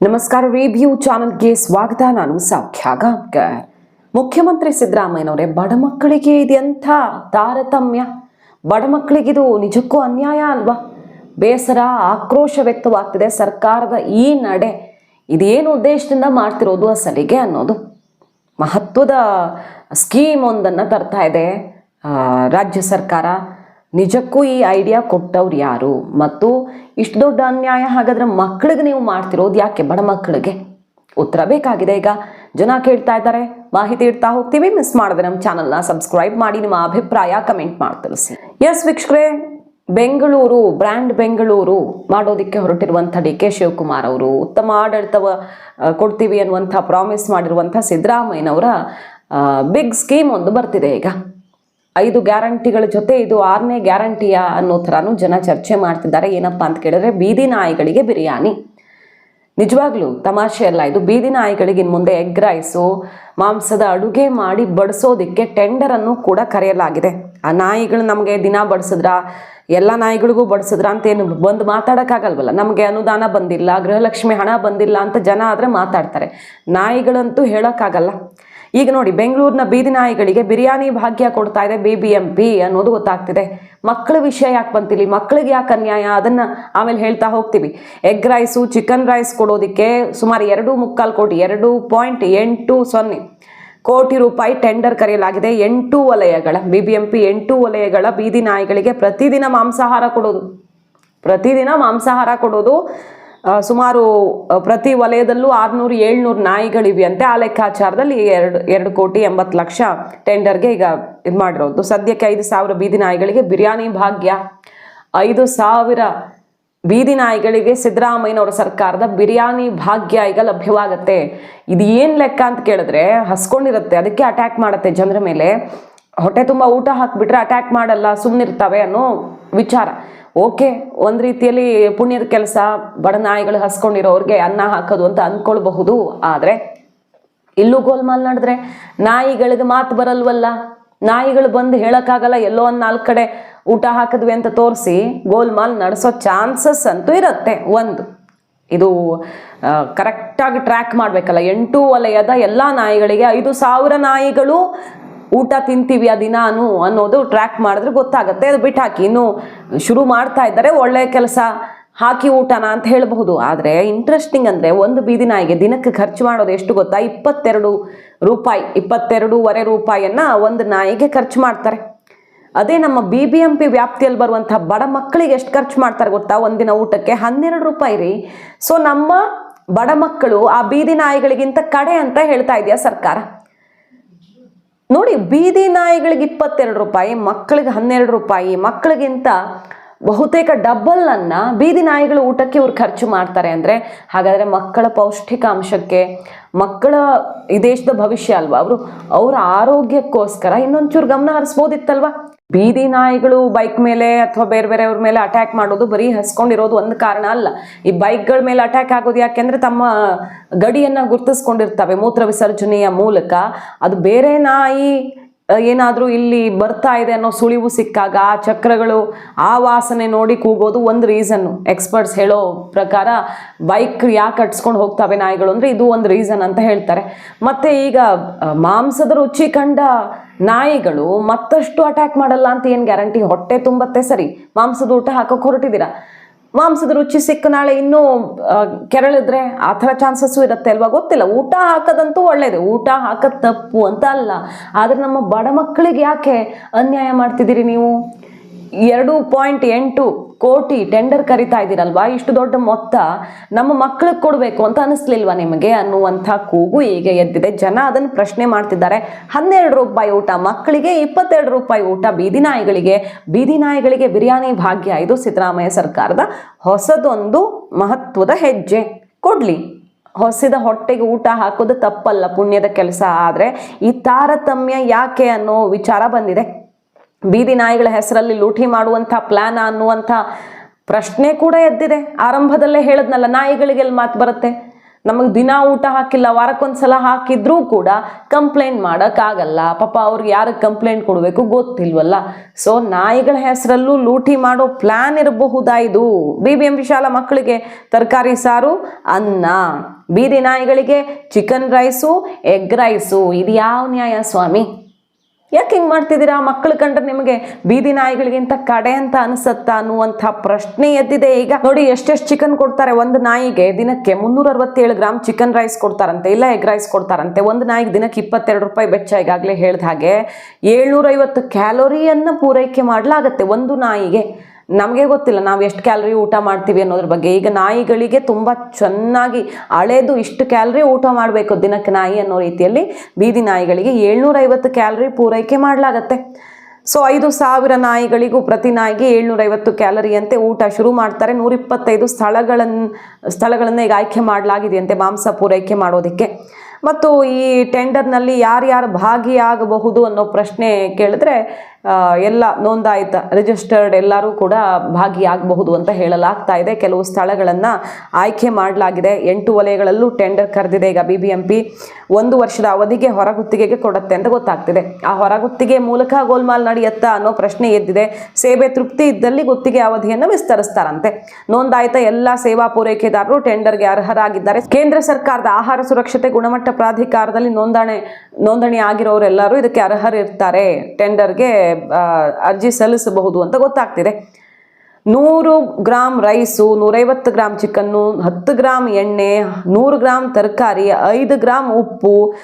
ನಮಸ್ಕಾರ ರಿವ್ಯೂ ಚಾನೆಲ್ಗೆ ಸ್ವಾಗತ. ನಾನು ಸೌಖ್ಯ ಮುಖ್ಯಮಂತ್ರಿ ಸಿದ್ದರಾಮಯ್ಯನವರೇ, ಬಡ ಮಕ್ಕಳಿಗೆ ಇದೆಂಥ ತಾರತಮ್ಯ? ಬಡ ಮಕ್ಕಳಿಗಿದು ನಿಜಕ್ಕೂ ಅನ್ಯಾಯ ಅಲ್ವಾ? ಬೇಸರ, ಆಕ್ರೋಶ ವ್ಯಕ್ತವಾಗ್ತಿದೆ ಸರ್ಕಾರದ ಈ ನಡೆ. ಇದೇನು ಉದ್ದೇಶದಿಂದ ಮಾಡ್ತಿರೋದು ಅಸಲಿಗೆ ಅನ್ನೋದು. ಮಹತ್ವದ ಸ್ಕೀಮ್ ಒಂದನ್ನು ತರ್ತಾ ಇದೆ ರಾಜ್ಯ ಸರ್ಕಾರ. ನಿಜಕ್ಕೂ ಈ ಐಡಿಯಾ ಕೊಟ್ಟವ್ರು ಯಾರು? ಮತ್ತು ಇಷ್ಟು ದೊಡ್ಡ ಅನ್ಯಾಯ ಹಾಗಾದ್ರೆ ಮಕ್ಕಳಿಗೆ ನೀವು ಮಾಡ್ತಿರೋದು ಯಾಕೆ ಬಡ ಮಕ್ಕಳಿಗೆ ಉತ್ತರ ಬೇಕಾಗಿದೆ ಈಗ. ಜನ ಕೇಳ್ತಾ ಇದ್ದಾರೆ. ಮಾಹಿತಿ ಇಡ್ತಾ ಹೋಗ್ತೀವಿ. ಮಿಸ್ ಮಾಡಿದ್ರೆ ನಮ್ಮ ಚಾನಲ್ನ ಸಬ್ಸ್ಕ್ರೈಬ್ ಮಾಡಿ, ನಿಮ್ಮ ಅಭಿಪ್ರಾಯ ಕಮೆಂಟ್ ಮಾಡಿ ತಿಳಿಸಿ. ಎಸ್ ವೀಕ್ಷಕರೇ, ಬೆಂಗಳೂರು ಬ್ರ್ಯಾಂಡ್ ಬೆಂಗಳೂರು ಮಾಡೋದಕ್ಕೆ ಹೊರಟಿರುವಂಥ ಡಿ ಕೆ ಶಿವಕುಮಾರ್ ಅವರು ಉತ್ತಮ ಆಡಳಿತವ ಕೊಡ್ತೀವಿ ಅನ್ನುವಂಥ ಪ್ರಾಮಿಸ್ ಮಾಡಿರುವಂಥ ಸಿದ್ದರಾಮಯ್ಯನವರ ಬಿಗ್ ಸ್ಕೀಮ್ ಒಂದು ಬರ್ತಿದೆ ಈಗ. ಐದು ಗ್ಯಾರಂಟಿಗಳ ಜೊತೆ ಇದು ಆರನೇ ಗ್ಯಾರಂಟಿಯ ಅನ್ನೋ ಥರನೂ ಜನ ಚರ್ಚೆ ಮಾಡ್ತಿದ್ದಾರೆ. ಏನಪ್ಪ ಅಂತ ಕೇಳಿದ್ರೆ, ಬೀದಿ ನಾಯಿಗಳಿಗೆ ಬಿರಿಯಾನಿ. ನಿಜವಾಗ್ಲೂ ತಮಾಷೆ ಅಲ್ಲ ಇದು. ಬೀದಿ ನಾಯಿಗಳಿಗೆ ಮುಂದೆ ಎಗ್ ರೈಸು, ಮಾಂಸದ ಅಡುಗೆ ಮಾಡಿ ಬಡಿಸೋದಕ್ಕೆ ಟೆಂಡರನ್ನು ಕೂಡ ಕರೆಯಲಾಗಿದೆ. ಆ ನಾಯಿಗಳು ನಮಗೆ ದಿನ ಬಡಿಸಿದ್ರ, ಎಲ್ಲ ನಾಯಿಗಳಿಗೂ ಬಡಿಸಿದ್ರ ಅಂತ ಏನು ಬಂದು ಮಾತಾಡೋಕ್ಕಾಗಲ್ವಲ್ಲ? ನಮಗೆ ಅನುದಾನ ಬಂದಿಲ್ಲ, ಗೃಹಲಕ್ಷ್ಮಿ ಹಣ ಬಂದಿಲ್ಲ ಅಂತ ಜನ ಆದರೆ ಮಾತಾಡ್ತಾರೆ. ನಾಯಿಗಳಂತೂ ಹೇಳೋಕ್ಕಾಗಲ್ಲ. ಈಗ ನೋಡಿ, ಬೆಂಗಳೂರಿನ ಬೀದಿ ನಾಯಿಗಳಿಗೆ ಬಿರಿಯಾನಿ ಭಾಗ್ಯ ಕೊಡ್ತಾ ಇದೆ ಬಿ ಬಿ ಎಂ ಪಿ ಅನ್ನೋದು ಗೊತ್ತಾಗ್ತಿದೆ. ಮಕ್ಕಳ ವಿಷಯ ಯಾಕೆ ಬಂತಿಲ್ಲಿ? ಮಕ್ಕಳಿಗೆ ಯಾಕೆ ಅನ್ಯಾಯ? ಅದನ್ನು ಆಮೇಲೆ ಹೇಳ್ತಾ ಹೋಗ್ತೀವಿ. ಎಗ್ ರೈಸು ಚಿಕನ್ ರೈಸ್ ಕೊಡೋದಕ್ಕೆ ಸುಮಾರು ಎರಡು ಮುಕ್ಕಾಲು ಕೋಟಿ, ಎರಡು ಪಾಯಿಂಟ್ ಎಂಟು ಸೊನ್ನೆ ಕೋಟಿ ರೂಪಾಯಿ ಟೆಂಡರ್ ಕರೆಯಲಾಗಿದೆ. ಎಂಟು ವಲಯಗಳ ಬಿ ಬಿ ಎಂ ಪಿ ಎಂಟು ವಲಯಗಳ ಬೀದಿ ನಾಯಿಗಳಿಗೆ ಪ್ರತಿದಿನ ಮಾಂಸಾಹಾರ ಕೊಡೋದು. ಪ್ರತಿದಿನ ಮಾಂಸಾಹಾರ ಕೊಡೋದು. ಸುಮಾರು ಪ್ರತಿ ವಲಯದಲ್ಲೂ ಆರುನೂರು, ಏಳ್ನೂರು ನಾಯಿಗಳಿವೆಯಂತೆ. ಆ ಲೆಕ್ಕಾಚಾರದಲ್ಲಿ ಎರಡು ಎರಡು ಕೋಟಿ ಎಂಬತ್ತು ಲಕ್ಷ ಟೆಂಡರ್ಗೆ ಈಗ ಇದು ಮಾಡಿರೋದು. ಸದ್ಯಕ್ಕೆ ಐದು ಸಾವಿರ ಬೀದಿ ನಾಯಿಗಳಿಗೆ ಬಿರಿಯಾನಿ ಭಾಗ್ಯ. ಐದು ಸಾವಿರ ಬೀದಿ ನಾಯಿಗಳಿಗೆ ಸಿದ್ದರಾಮಯ್ಯನವರ ಸರ್ಕಾರದ ಬಿರಿಯಾನಿ ಭಾಗ್ಯ ಈಗ ಲಭ್ಯವಾಗತ್ತೆ. ಇದು ಏನು ಲೆಕ್ಕ ಅಂತ ಕೇಳಿದ್ರೆ ಹಸ್ಕೊಂಡಿರುತ್ತೆ. ಅದಕ್ಕೆ ಅಟ್ಯಾಕ್ ಮಾಡುತ್ತೆ ಜನರ ಮೇಲೆ. ಹೊಟ್ಟೆ ತುಂಬ ಊಟ ಹಾಕಿಬಿಟ್ರೆ ಅಟ್ಯಾಕ್ ಮಾಡಲ್ಲ ಸುಮ್ಮನಿರ್ತವೆ ಅನ್ನೋ ವಿಚಾರ. ಓಕೆ, ಒಂದು ರೀತಿಯಲ್ಲಿ ಪುಣ್ಯದ ಕೆಲಸ, ಬಡ ನಾಯಿಗಳು ಹಸ್ಕೊಂಡಿರೋರಿಗೆ ಅನ್ನ ಹಾಕೋದು ಅಂತ ಅಂದ್ಕೊಳ್ಬಹುದು ಆದರೆ, ಇಲ್ಲೂ ಗೋಲ್ಮಾಲ್ ನಡೆದ್ರೆ ನಾಯಿಗಳಿಗೆ ಮಾತು ಬರಲ್ವಲ್ಲ? ನಾಯಿಗಳು ಬಂದು ಹೇಳೋಕ್ಕಾಗಲ್ಲ, ಎಲ್ಲೋ ಒಂದು ನಾಲ್ಕು ಕಡೆ ಊಟ ಹಾಕಿದ್ವಿ ಅಂತ ತೋರಿಸಿ ಗೋಲ್ಮಾಲ್ ನಡೆಸೋ ಚಾನ್ಸಸ್ ಅಂತೂ ಇರುತ್ತೆ, ಒಂದು. ಇದು ಕರೆಕ್ಟಾಗಿ ಟ್ರ್ಯಾಕ್ ಮಾಡಬೇಕಲ್ಲ, ಎಂಟು ವಲಯದ ಎಲ್ಲ ನಾಯಿಗಳಿಗೆ ಐದು ಸಾವಿರ ನಾಯಿಗಳು ಊಟ ತಿಂತೀವಿ ಆ ದಿನಾನು ಅನ್ನೋದು ಟ್ರ್ಯಾಕ್ ಮಾಡಿದ್ರೆ ಗೊತ್ತಾಗುತ್ತೆ. ಅದು ಬಿಟ್ಟು ಹಾಕಿ ಇನ್ನು ಶುರು ಮಾಡ್ತಾ ಇದ್ದಾರೆ ಒಳ್ಳೆಯ ಕೆಲಸ ಹಾಕಿ ಊಟನ ಅಂತ ಹೇಳಬಹುದು. ಆದರೆ ಇಂಟ್ರೆಸ್ಟಿಂಗ್ ಅಂದರೆ ಒಂದು ಬೀದಿ ನಾಯಿಗೆ ದಿನಕ್ಕೆ ಖರ್ಚು ಮಾಡೋದು ಎಷ್ಟು ಗೊತ್ತಾ? ಇಪ್ಪತ್ತೆರಡು ರೂಪಾಯಿ, ಇಪ್ಪತ್ತೆರಡೂವರೆ ರೂಪಾಯಿಯನ್ನು ಒಂದು ನಾಯಿಗೆ ಖರ್ಚು ಮಾಡ್ತಾರೆ. ಅದೇ ನಮ್ಮ ಬಿ ಬಿ ಎಂ ಪಿ ವ್ಯಾಪ್ತಿಯಲ್ಲಿ ಬರುವಂಥ ಬಡ ಮಕ್ಕಳಿಗೆ ಎಷ್ಟು ಖರ್ಚು ಮಾಡ್ತಾರೆ ಗೊತ್ತಾ? ಒಂದಿನ ಊಟಕ್ಕೆ ಹನ್ನೆರಡು ರೂಪಾಯಿ ರೀ. ಸೊ ನಮ್ಮ ಬಡ ಮಕ್ಕಳು ಆ ಬೀದಿ ನಾಯಿಗಳಿಗಿಂತ ಕಡೆ ಅಂತ ಹೇಳ್ತಾ ಇದೆಯಾ ಸರ್ಕಾರ? ನೋಡಿ, ಬೀದಿ ನಾಯಿಗಳಿಗೆ ಇಪ್ಪತ್ತೆರಡು ರೂಪಾಯಿ, ಮಕ್ಕಳಿಗೆ ಹನ್ನೆರಡು ರೂಪಾಯಿ, ಮಕ್ಕಳಿಗಿಂತ ಬಹುತೇಕ ಡಬಲ್ ಅನ್ನ ಬೀದಿ ನಾಯಿಗಳ ಊಟಕ್ಕೆ ಇವ್ರು ಖರ್ಚು ಮಾಡ್ತಾರೆ ಅಂದರೆ, ಹಾಗಾದರೆ ಮಕ್ಕಳ ಪೌಷ್ಟಿಕಾಂಶಕ್ಕೆ, ಮಕ್ಕಳ ಈ ದೇಶದ ಭವಿಷ್ಯ ಅಲ್ವಾ? ಅವರು ಅವರ ಆರೋಗ್ಯಕ್ಕೋಸ್ಕರ ಇನ್ನೊಂಚೂರು ಗಮನ ಹರಿಸ್ಬೋದಿತ್ತಲ್ವಾ? ಬೀದಿ ನಾಯಿಗಳು ಬೈಕ್ ಮೇಲೆ ಅಥವಾ ಬೇರೆ ಬೇರೆಯವ್ರ ಮೇಲೆ ಅಟ್ಯಾಕ್ ಮಾಡೋದು ಬರೀ ಹಸ್ಕೊಂಡಿರೋದು ಒಂದು ಕಾರಣ ಅಲ್ಲ. ಈ ಬೈಕ್ಗಳ ಮೇಲೆ ಅಟ್ಯಾಕ್ ಆಗೋದು ಯಾಕೆಂದ್ರೆ ತಮ್ಮ ಗಡಿಯನ್ನ ಗುರ್ತಿಸ್ಕೊಂಡಿರ್ತವೆ, ಮೂತ್ರ ವಿಸರ್ಜನೆಯ ಮೂಲಕ. ಅದು ಬೇರೆ ನಾಯಿ ಏನಾದರೂ ಇಲ್ಲಿ ಬರ್ತಾ ಇದೆ ಅನ್ನೋ ಸುಳಿವು ಸಿಕ್ಕಾಗ ಆ ಚಕ್ರಗಳು ಆ ವಾಸನೆ ನೋಡಿ ಕೂಗೋದು ಒಂದು ರೀಸನ್ನು ಎಕ್ಸ್ಪರ್ಟ್ಸ್ ಹೇಳೋ ಪ್ರಕಾರ ಬೈಕ್ ಯಾಕೆ ಕಟ್ಸ್ಕೊಂಡು ಹೋಗ್ತವೆ ನಾಯಿಗಳು ಅಂದರೆ ಇದು ಒಂದು ರೀಸನ್ ಅಂತ ಹೇಳ್ತಾರೆ. ಮತ್ತು ಈಗ ಮಾಂಸದ ರುಚಿ ಕಂಡ ನಾಯಿಗಳು ಮತ್ತಷ್ಟು ಅಟ್ಯಾಕ್ ಮಾಡಲ್ಲ ಅಂತ ಏನು ಗ್ಯಾರಂಟಿ ಹೊಟ್ಟೆ ತುಂಬತ್ತೆ ಸರಿ. ಮಾಂಸದ ಊಟ ಹಾಕೋಕೆ ಹೊರಟಿದ್ದೀರಾ? ಮಾಂಸದ ರುಚಿ ಸಿಕ್ಕ ನಾಳೆ ಇನ್ನೂ ಕೆರಳಿದ್ರೆ ಆ ಥರ ಚಾನ್ಸಸ್ಸು ಇರುತ್ತೆ ಅಲ್ವಾ? ಗೊತ್ತಿಲ್ಲ. ಊಟ ಹಾಕೋದಂತೂ ಒಳ್ಳೇದು. ಊಟ ಹಾಕೋದು ತಪ್ಪು ಅಂತ ಅಲ್ಲ. ಆದರೆ ನಮ್ಮ ಬಡ ಮಕ್ಕಳಿಗೆ ಯಾಕೆ ಅನ್ಯಾಯ ಮಾಡ್ತಿದ್ದೀರಿ ನೀವು? ಎರಡು ಪಾಯಿಂಟ್ ಎಂಟು ಕೋಟಿ ಟೆಂಡರ್ ಕರಿತಾ ಇದ್ದೀರಲ್ವಾ? ಇಷ್ಟು ದೊಡ್ಡ ಮೊತ್ತ ನಮ್ಮ ಮಕ್ಕಳಿಗೆ ಕೊಡಬೇಕು ಅಂತ ಅನಿಸ್ಲಿಲ್ವಾ ನಿಮಗೆ? ಅನ್ನುವಂಥ ಕೂಗು ಈಗ ಎದ್ದಿದೆ. ಜನ ಅದನ್ನು ಪ್ರಶ್ನೆ ಮಾಡ್ತಿದ್ದಾರೆ. ಹನ್ನೆರಡು ರೂಪಾಯಿ ಊಟ, ಮಕ್ಕಳಿಗೆ ಇಪ್ಪತ್ತೆರಡು ರೂಪಾಯಿ ಊಟ, ಬೀದಿ ನಾಯಿಗಳಿಗೆ ಬೀದಿ ನಾಯಿಗಳಿಗೆ ಬಿರಿಯಾನಿ ಭಾಗ್ಯ. ಇದು ಸಿದ್ದರಾಮಯ್ಯ ಸರ್ಕಾರದ ಹೊಸದೊಂದು ಮಹತ್ವದ ಹೆಜ್ಜೆ. ಕೊಡಲಿ. ಹೊಸದ ಹೊಟ್ಟೆಗೆ ಊಟ ಹಾಕೋದು ತಪ್ಪಲ್ಲ, ಪುಣ್ಯದ ಕೆಲಸ. ಆದರೆ ಈ ತಾರತಮ್ಯ ಯಾಕೆ ಅನ್ನೋ ವಿಚಾರ ಬಂದಿದೆ. ಬೀದಿ ನಾಯಿಗಳ ಹೆಸರಲ್ಲಿ ಲೂಟಿ ಮಾಡುವಂಥ ಪ್ಲಾನ್ ಅನ್ನುವಂಥ ಪ್ರಶ್ನೆ ಕೂಡ ಎದ್ದಿದೆ. ಆರಂಭದಲ್ಲೇ ಹೇಳದ್ನಲ್ಲ, ನಾಯಿಗಳಿಗೆ ಎಲ್ಲಿ ಮಾತು ಬರುತ್ತೆ? ನಮಗೆ ದಿನ ಊಟ ಹಾಕಿಲ್ಲ, ವಾರಕ್ಕೊಂದ್ಸಲ ಹಾಕಿದ್ರೂ ಕೂಡ ಕಂಪ್ಲೇಂಟ್ ಮಾಡೋಕ್ಕಾಗಲ್ಲ. ಪಾಪ ಅವ್ರಿಗೆ ಯಾರಿಗೆ ಕಂಪ್ಲೇಂಟ್ ಕೊಡಬೇಕು ಗೊತ್ತಿಲ್ವಲ್ಲ. ಸೊ ನಾಯಿಗಳ ಹೆಸರಲ್ಲೂ ಲೂಟಿ ಮಾಡೋ ಪ್ಲ್ಯಾನ್ ಇರಬಹುದಾ ಇದು? ಬಿ ಬಿ ಎಂ ವಿಶಾಲ ಶಾಲಾ ಮಕ್ಕಳಿಗೆ ತರಕಾರಿ ಸಾರು, ಅನ್ನ. ಬೀದಿ ನಾಯಿಗಳಿಗೆ ಚಿಕನ್ ರೈಸು ಎಗ್ ರೈಸು ಇದು ಯಾವ ನ್ಯಾಯ ಸ್ವಾಮಿ? ಯಾಕೆ ಹಿಂಗೆ ಮಾಡ್ತಿದ್ದೀರಾ? ಮಕ್ಕಳು ಕಂಡ್ರೆ ನಿಮಗೆ ಬೀದಿ ನಾಯಿಗಳಿಗಿಂತ ಕಡೆ ಅಂತ ಅನಿಸತ್ತಾ ಅನ್ನುವಂಥ ಪ್ರಶ್ನೆ ಎದ್ದಿದೆ. ಈಗ ನೋಡಿ, ಎಷ್ಟೆಷ್ಟು ಚಿಕನ್ ಕೊಡ್ತಾರೆ? ಒಂದು ನಾಯಿಗೆ ದಿನಕ್ಕೆ ಮುನ್ನೂರ ಅರವತ್ತೇಳು ಗ್ರಾಮ್ ಚಿಕನ್ ರೈಸ್ ಕೊಡ್ತಾರಂತೆ. ಇಲ್ಲ ಎಗ್ ರೈಸ್ ಕೊಡ್ತಾರಂತೆ. ಒಂದು ನಾಯಿಗೆ ದಿನಕ್ಕೆ ಇಪ್ಪತ್ತೆರಡು ರೂಪಾಯಿ ವೆಚ್ಚ ಈಗಾಗಲೇ ಹೇಳಿದ ಹಾಗೆ ಏಳ್ನೂರೈವತ್ತು ಕ್ಯಾಲೋರಿಯನ್ನು ಪೂರೈಕೆ ಮಾಡಲಾಗತ್ತೆ ಒಂದು ನಾಯಿಗೆ. ನಮಗೆ ಗೊತ್ತಿಲ್ಲ ನಾವು ಎಷ್ಟು ಕ್ಯಾಲರಿ ಊಟ ಮಾಡ್ತೀವಿ ಅನ್ನೋದ್ರ ಬಗ್ಗೆ. ಈಗ ನಾಯಿಗಳಿಗೆ ತುಂಬ ಚೆನ್ನಾಗಿ ಅಳೆದು ಇಷ್ಟು ಕ್ಯಾಲರಿ ಊಟ ಮಾಡಬೇಕು ದಿನಕ್ಕೆ ನಾಯಿ ಅನ್ನೋ ರೀತಿಯಲ್ಲಿ. ಬೀದಿ ನಾಯಿಗಳಿಗೆ ಏಳ್ನೂರೈವತ್ತು ಕ್ಯಾಲರಿ ಪೂರೈಕೆ ಮಾಡಲಾಗತ್ತೆ. ಸೊ ಐದು ಸಾವಿರ ನಾಯಿಗಳಿಗೂ ಪ್ರತಿ ನಾಯಿಗೆ ಏಳ್ನೂರೈವತ್ತು ಕ್ಯಾಲರಿಯಂತೆ ಊಟ ಶುರು ಮಾಡ್ತಾರೆ. ನೂರಿಪ್ಪತ್ತೈದು ಸ್ಥಳಗಳನ್ನು ಸ್ಥಳಗಳನ್ನು ಈಗ ಆಯ್ಕೆ ಮಾಡಲಾಗಿದೆಯಂತೆ ಮಾಂಸ ಪೂರೈಕೆ ಮಾಡೋದಕ್ಕೆ. ಮತ್ತು ಈ ಟೆಂಡರ್ನಲ್ಲಿ ಯಾರ್ಯಾರು ಭಾಗಿಯಾಗಬಹುದು ಅನ್ನೋ ಪ್ರಶ್ನೆ ಕೇಳಿದ್ರೆ ಎಲ್ಲ ನೋಂದಾಯಿತ ರಿಜಿಸ್ಟರ್ಡ್ ಎಲ್ಲರೂ ಕೂಡ ಭಾಗಿಯಾಗಬಹುದು ಅಂತ ಹೇಳಲಾಗ್ತಾ ಇದೆ. ಕೆಲವು ಸ್ಥಳಗಳನ್ನು ಆಯ್ಕೆ ಮಾಡಲಾಗಿದೆ. ಎಂಟು ವಲಯಗಳಲ್ಲೂ ಟೆಂಡರ್ ಕರೆದಿದೆ. ಈಗ ಬಿ ಬಿ ಎಂ ಒಂದು ವರ್ಷದ ಅವಧಿಗೆ ಹೊರಗುತ್ತಿಗೆಗೆ ಕೊಡುತ್ತೆ ಅಂತ ಗೊತ್ತಾಗ್ತಿದೆ. ಆ ಹೊರಗುತ್ತಿಗೆ ಮೂಲಕ ಗೋಲ್ಮಾಲ್ ನಡೆಯುತ್ತಾ ಅನ್ನೋ ಪ್ರಶ್ನೆ ಎದ್ದಿದೆ. ಸೇವೆ ತೃಪ್ತಿ ಇದ್ದಲ್ಲಿ ಗುತ್ತಿಗೆ ಅವಧಿಯನ್ನು ವಿಸ್ತರಿಸ್ತಾರಂತೆ. ನೋಂದಾಯಿತ ಎಲ್ಲ ಸೇವಾ ಪೂರೈಕೆದಾರರು ಟೆಂಡರ್ಗೆ ಅರ್ಹರಾಗಿದ್ದಾರೆ. ಕೇಂದ್ರ ಸರ್ಕಾರದ ಆಹಾರ ಸುರಕ್ಷತೆ ಗುಣಮಟ್ಟ ಪ್ರಾಧಿಕಾರದಲ್ಲಿ ನೋಂದಣಿ ನೋಂದಣಿ ಆಗಿರೋರೆಲ್ಲರೂ ಇದಕ್ಕೆ ಅರ್ಹರಿರ್ತಾರೆ. ಟೆಂಡರ್ಗೆ ಅರ್ಜಿ ಸಲ್ಲಿಸಬಹುದು ಅಂತ ಗೊತ್ತಾಗ್ತಿದೆ. ನೂರು ಗ್ರಾಮ್ ರೈಸು, ನೂರೈವತ್ತು ಗ್ರಾಮ್ ಚಿಕನ್ನು, ಹತ್ತು ಗ್ರಾಮ್ ಎಣ್ಣೆ, ನೂರು ಗ್ರಾಮ್ ತರಕಾರಿ, ಐದು ಗ್ರಾಮ್ ಉಪ್ಪು,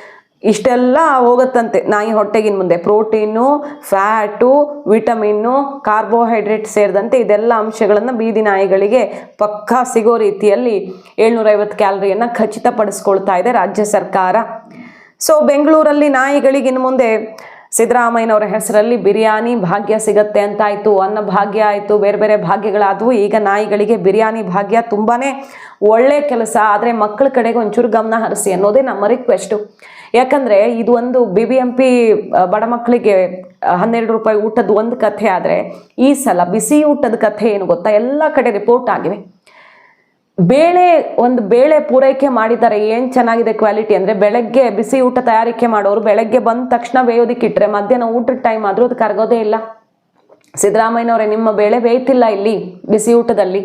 ಇಷ್ಟೆಲ್ಲ ಹೋಗುತ್ತಂತೆ. ನಾಯಿ ಹೊಟ್ಟೆಗಿನ ಮುಂದೆ ಪ್ರೋಟೀನು, ಫ್ಯಾಟು, ವಿಟಮಿನ್ನು, ಕಾರ್ಬೋಹೈಡ್ರೇಟ್ ಸೇರಿದಂತೆ ಇದೆಲ್ಲ ಅಂಶಗಳನ್ನು ಬೀದಿ ನಾಯಿಗಳಿಗೆ ಪಕ್ಕಾ ಸಿಗೋ ರೀತಿಯಲ್ಲಿ ಏಳ್ನೂರೈವತ್ತು ಕ್ಯಾಲರಿಯನ್ನು ಖಚಿತಪಡಿಸ್ಕೊಳ್ತಾ ಇದೆ ರಾಜ್ಯ ಸರ್ಕಾರ. ಸೊ, ಬೆಂಗಳೂರಲ್ಲಿ ನಾಯಿಗಳಿಗೆ ಇನ್ನು ಮುಂದೆ ಸಿದ್ದರಾಮಯ್ಯನವರ ಹೆಸರಲ್ಲಿ ಬಿರಿಯಾನಿ ಭಾಗ್ಯ ಸಿಗತ್ತೆ ಆಯಿತು ಅನ್ನ ಭಾಗ್ಯ ಆಯಿತು, ಬೇರೆ ಬೇರೆ ಭಾಗ್ಯಗಳಾದವು. ಈಗ ನಾಯಿಗಳಿಗೆ ಬಿರಿಯಾನಿ ಭಾಗ್ಯ ತುಂಬಾ ಒಳ್ಳೆ ಕೆಲಸ. ಆದರೆ ಮಕ್ಕಳ ಕಡೆಗೆ ಒಂಚೂರು ಗಮನ ಹರಿಸಿ ಅನ್ನೋದೇ ನಮ್ಮ ರಿಕ್ವೆಸ್ಟು ಯಾಕಂದರೆ ಇದು ಒಂದು ಬಿ ಬಿ ಎಂ ಪಿ ಬಡ ಮಕ್ಕಳಿಗೆ ಹನ್ನೆರಡು ರೂಪಾಯಿ ಊಟದ ಒಂದು ಕಥೆ ಆದರೆ ಈ ಸಲ ಬಿಸಿ ಊಟದ ಕಥೆ ಏನು ಗೊತ್ತಾ? ಎಲ್ಲ ಕಡೆ ರಿಪೋರ್ಟ್ ಆಗಿವೆ. ಬೇಳೆ ಒಂದು ಬೇಳೆ ಪೂರೈಕೆ ಮಾಡಿದ್ದಾರೆ, ಏನು ಚೆನ್ನಾಗಿದೆ ಕ್ವಾಲಿಟಿ ಅಂದರೆ ಬೆಳಗ್ಗೆ ಬಿಸಿ ಊಟ ತಯಾರಿಕೆ ಮಾಡೋರು ಬೆಳಗ್ಗೆ ಬಂದ ತಕ್ಷಣ ಬೇಯೋದಕ್ಕೆ ಇಟ್ಟರೆ ಮಧ್ಯಾಹ್ನ ಊಟದ ಟೈಮ್ ಆದರೂ ಅದು ಕರಗೋದೇ ಇಲ್ಲ. ಸಿದ್ದರಾಮಯ್ಯನವರೇ, ನಿಮ್ಮ ಬೇಳೆ ಬೇಯ್ತಿಲ್ಲ ಇಲ್ಲಿ ಬಿಸಿ ಊಟದಲ್ಲಿ.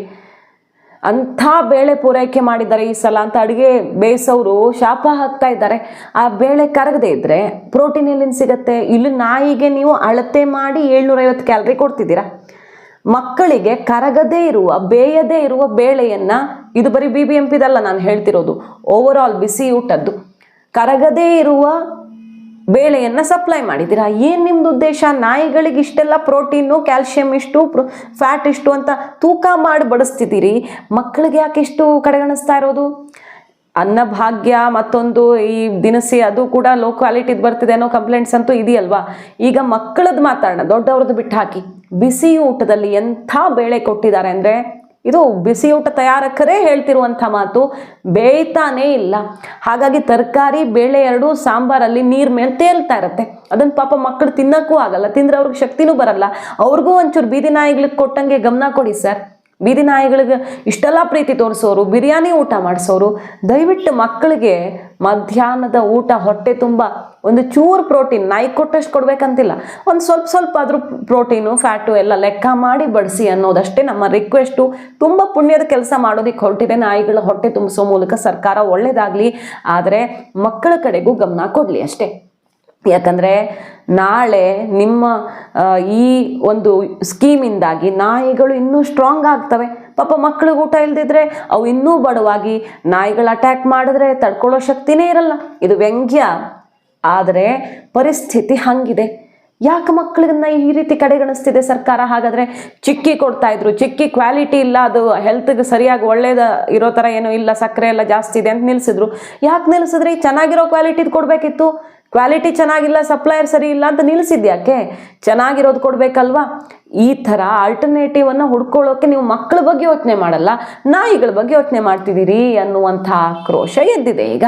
ಅಂಥ ಬೇಳೆ ಪೂರೈಕೆ ಮಾಡಿದ್ದಾರೆ ಈ ಸಲ ಅಂತ ಅಡುಗೆ ಬೇಯಿಸೋರು ಶಾಪ ಹಾಕ್ತಾ ಇದ್ದಾರೆ. ಆ ಬೇಳೆ ಕರಗದೆ ಇದ್ದರೆ ಪ್ರೋಟೀನ್ ಎಲ್ಲಿಂದ ಸಿಗತ್ತೆ? ಇಲ್ಲಿ ನಾಯಿಗೆ ನೀವು ಅಳತೆ ಮಾಡಿ ಏಳ್ನೂರೈವತ್ತು ಕ್ಯಾಲರಿ ಕೊಡ್ತಿದ್ದೀರಾ? ಮಕ್ಕಳಿಗೆ ಕರಗದೇ ಇರುವ, ಬೇಯದೇ ಇರುವ ಬೇಳೆಯನ್ನು, ಇದು ಬರೀ ಬಿ ಬಿ ಎಂ ನಾನು ಹೇಳ್ತಿರೋದು ಓವರ್ ಆಲ್ ಬಿಸಿ ಊಟದ್ದು. ಕರಗದೇ ಇರುವ ಬೇಳೆಯನ್ನು ಸಪ್ಲೈ ಮಾಡಿದ್ದೀರಾ? ಏನು ನಿಮ್ದು ಉದ್ದೇಶ? ನಾಯಿಗಳಿಗೆ ಇಷ್ಟೆಲ್ಲ ಪ್ರೋಟೀನು ಕ್ಯಾಲ್ಶಿಯಂ ಇಷ್ಟು ಫ್ಯಾಟ್ ಇಷ್ಟು ಅಂತ ತೂಕ ಮಾಡಿ ಬಡಿಸ್ತಿದ್ದೀರಿ. ಮಕ್ಕಳಿಗೆ ಯಾಕೆ ಇಷ್ಟು ಕಡೆಗಣಿಸ್ತಾ ಇರೋದು? ಅನ್ನಭಾಗ್ಯ ಮತ್ತೊಂದು ಈ ದಿನಸಿ ಅದು ಕೂಡ ಲೋ ಕ್ವಾಲಿಟಿದು ಬರ್ತಿದೆ ಅನ್ನೋ ಕಂಪ್ಲೇಂಟ್ಸ್ ಅಂತೂ ಇದೆಯಲ್ವಾ? ಈಗ ಮಕ್ಕಳದ್ದು ಮಾತಾಡೋಣ, ದೊಡ್ಡವ್ರದ್ದು ಬಿಟ್ಟು ಹಾಕಿ ಬಿಸಿ ಊಟದಲ್ಲಿ ಎಂಥ ಬೇಳೆ ಕೊಟ್ಟಿದ್ದಾರೆ ಅಂದರೆ, ಇದು ಬಿಸಿಯೂಟ ತಯಾರಕರೇ ಹೇಳ್ತಿರುವಂಥ ಮಾತು, ಬೇಯ್ತಾನೇ ಇಲ್ಲ. ಹಾಗಾಗಿ ತರಕಾರಿ, ಬೇಳೆ ಎರಡು ಸಾಂಬಾರಲ್ಲಿ ನೀರು ಮೇಲೆ ತೇಲ್ತಾ ಇರುತ್ತೆ. ಅದನ್ನು ಪಾಪ ಮಕ್ಕಳು ತಿನ್ನೋಕ್ಕೂ ಆಗಲ್ಲ, ತಿಂದರೆ ಅವ್ರಿಗೆ ಶಕ್ತಿನೂ ಬರಲ್ಲ. ಅವ್ರಿಗೂ ಒಂಚೂರು ಬೀದಿ ನಾಯಿಗಳಿಗೆ ಕೊಟ್ಟಂಗೆ ಗಮನ ಕೊಡಿ ಸರ್. ಬೀದಿ ನಾಯಿಗಳಿಗೆ ಇಷ್ಟೆಲ್ಲ ಪ್ರೀತಿ ತೋರಿಸೋರು, ಬಿರಿಯಾನಿ ಊಟ ಮಾಡಿಸೋರು, ದಯವಿಟ್ಟು ಮಕ್ಕಳಿಗೆ ಮಧ್ಯಾಹ್ನದ ಊಟ, ಹೊಟ್ಟೆ ತುಂಬ ಒಂದು ಚೂರು ಪ್ರೋಟೀನ್, ನಾಯಿ ಕೊಟ್ಟಷ್ಟು ಕೊಡಬೇಕಂತಿಲ್ಲ. ಒಂದು ಸ್ವಲ್ಪ ಸ್ವಲ್ಪ ಆದರೂ ಪ್ರೋಟೀನು, ಫ್ಯಾಟು ಎಲ್ಲ ಲೆಕ್ಕ ಮಾಡಿ ಬಡಿಸಿ ಅನ್ನೋದಷ್ಟೇ ನಮ್ಮ ರಿಕ್ವೆಸ್ಟು. ತುಂಬ ಪುಣ್ಯದ ಕೆಲಸ ಮಾಡೋದಕ್ಕೆ ಹೊರಟಿದೆ ನಾಯಿಗಳ ಹೊಟ್ಟೆ ತುಂಬಿಸೋ ಮೂಲಕ ಸರ್ಕಾರ ಒಳ್ಳೆಯದಾಗಲಿ ಆದರೆ ಮಕ್ಕಳ ಕಡೆಗೂ ಗಮನ ಕೊಡಲಿ ಅಷ್ಟೇ. ಯಾಕಂದರೆ ನಾಳೆ ನಿಮ್ಮ ಈ ಒಂದು ಸ್ಕೀಮಿಂದಾಗಿ ನಾಯಿಗಳು ಇನ್ನೂ ಸ್ಟ್ರಾಂಗ್ ಆಗ್ತವೆ. ಪಾಪ ಮಕ್ಕಳಿಗೆ ಊಟ ಇಲ್ದಿದ್ರೆ ಅವು ಇನ್ನೂ ಬಡವಾಗಿ ನಾಯಿಗಳು ಅಟ್ಯಾಕ್ ಮಾಡಿದ್ರೆ ತಡ್ಕೊಳ್ಳೋ ಶಕ್ತಿನೇ ಇರಲ್ಲ. ಇದು ವ್ಯಂಗ್ಯ. ಆದರೆ ಪರಿಸ್ಥಿತಿ ಹಾಗಿದೆ. ಯಾಕೆ ಮಕ್ಕಳನ್ನ ಈ ರೀತಿ ಕಡೆಗಣಿಸ್ತಿದೆ ಸರ್ಕಾರ? ಹಾಗಾದರೆ ಚಿಕ್ಕಿ ಕೊಡ್ತಾ ಇದ್ರು. ಚಿಕ್ಕಿ ಕ್ವಾಲಿಟಿ ಇಲ್ಲ. ಅದು ಹೆಲ್ತ್ಗೆ ಸರಿಯಾಗಿ ಒಳ್ಳೇದ ಇರೋ ಥರ ಏನೂ ಇಲ್ಲ. ಸಕ್ಕರೆ ಎಲ್ಲ ಜಾಸ್ತಿ ಇದೆ ಅಂತ ನಿಲ್ಲಿಸಿದ್ರು ಯಾಕೆ ನಿಲ್ಲಿಸಿದ್ರಿ ಚೆನ್ನಾಗಿರೋ ಕ್ವಾಲಿಟಿದು ಕೊಡಬೇಕಿತ್ತು. ಕ್ವಾಲಿಟಿ ಚೆನ್ನಾಗಿಲ್ಲ ಸಪ್ಲೈಯರ್ ಸರಿ ಇಲ್ಲ ಅಂತ ನಿಲ್ಲಿಸಿದ್ಯಾಕೆ ಚೆನ್ನಾಗಿರೋದು ಕೊಡಬೇಕಲ್ವಾ? ಈ ಥರ ಆಲ್ಟರ್ನೇಟಿವನ್ನು ಹುಡ್ಕೊಳ್ಳೋಕೆ ನೀವು ಮಕ್ಕಳ ಬಗ್ಗೆ ಯೋಚನೆ ಮಾಡಲ್ಲ, ನಾಯಿಗಳ ಬಗ್ಗೆ ಯೋಚನೆ ಮಾಡ್ತಿದ್ದೀರಿ ಅನ್ನುವಂಥ ಆಕ್ರೋಶ ಎದ್ದಿದೆ ಈಗ.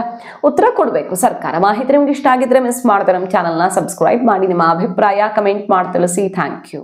ಉತ್ತರ ಕೊಡಬೇಕು ಸರ್ಕಾರ. ಮಾಹಿತಿ ನಿಮ್ಗೆ ಇಷ್ಟ ಆಗಿದ್ರೆ ಮಿಸ್ ಮಾಡಿದ್ರೆ ನಮ್ಮ ಚಾನಲ್ನ ಸಬ್ಸ್ಕ್ರೈಬ್ ಮಾಡಿ, ನಿಮ್ಮ ಅಭಿಪ್ರಾಯ ಕಮೆಂಟ್ ಮಾಡಿ ತಿಳಿಸಿ. Thank you